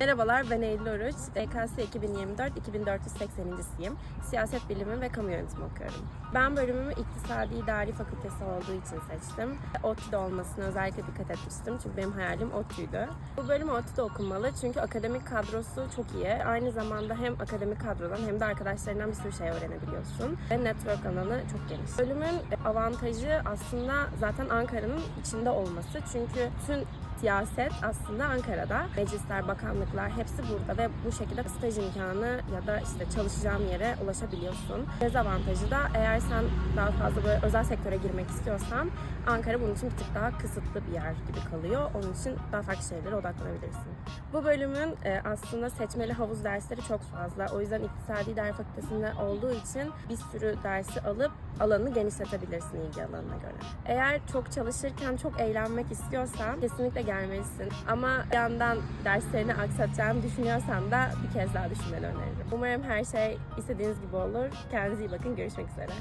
Merhabalar ben Eylül Oruç. EKS 2024 2480.siyim. Siyaset bilimi ve kamu yönetimi okuyorum. Ben bölümümü İktisadi İdari Fakültesi olduğu için seçtim. ODTÜ'de olmasına özellikle dikkat etmiştim çünkü benim hayalim ODTÜ'ydü. Bu bölüm ODTÜ'de okunmalı çünkü akademik kadrosu çok iyi. Aynı zamanda hem akademik kadrodan hem de arkadaşlarından bir sürü şey öğrenebiliyorsun. Ve network alanı çok geniş. Bölümün avantajı aslında zaten Ankara'nın içinde olması. Çünkü tüm siyaset aslında Ankara'da. Meclisler, bakanlıklar hepsi burada ve bu şekilde staj imkanı ya da işte çalışacağım yere ulaşabiliyorsun. Dezavantajı da eğer sen daha fazla böyle özel sektöre girmek istiyorsan Ankara bunun için bir tık daha kısıtlı bir yer gibi kalıyor. Onun için daha farklı şeylere odaklanabilirsin. Bu bölümün e, aslında seçmeli havuz dersleri çok fazla. O yüzden İktisadi Ders Fakültesi'nde olduğu için bir sürü dersi alıp alanını genişletebilirsin ilgi alanına göre. Eğer çok çalışırken çok eğlenmek istiyorsan kesinlikle gelmelisin. Ama bir yandan derslerini aksatacağını düşünüyorsan da bir kez daha düşünmeni öneririm. Umarım her şey istediğiniz gibi olur. Kendinize iyi bakın. Görüşmek üzere.